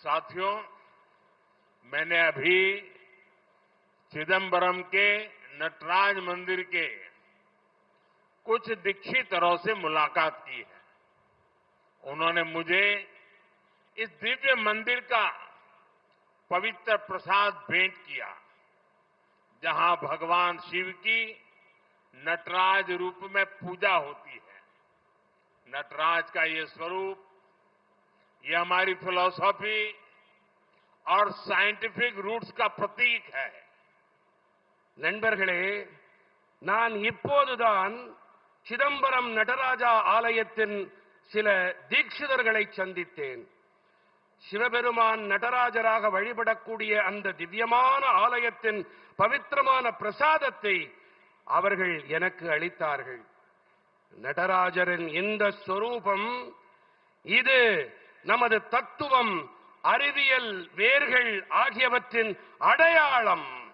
साथियों, मैंने अभी चिदंबरम के नटराज मंदिर के कुछ दीक्षितरों से मुलाकात की है। उन्होंने मुझे इस दिव्य मंदिर का पवित्र प्रसाद भेंट किया, जहाँ भगवान शिव की नटराज रूप में पूजा होती है। नटराज का ये स्वरूप ये हमारी फिलॉसफी और साइंटिफिक रूट्स का प्रतीक है நண்பர்களே நான் இப்போதுதான் சிதம்பரம் நடராஜா ஆலயத்தின் சில தீட்சிதர்களை சந்தித்தேன் சிவபெருமான் நடராஜராக வழிபடக்கூடிய அந்த திவ்யமான ஆலயத்தின் பவித்திரமான பிரசாதத்தை அவர்கள் எனக்கு அளித்தார்கள் நடராஜரின் இந்த ஸ்வரூபம் இது நமது தத்துவம் அறிவியல் வேர்கள் ஆகியவற்றின் அடையாளம்.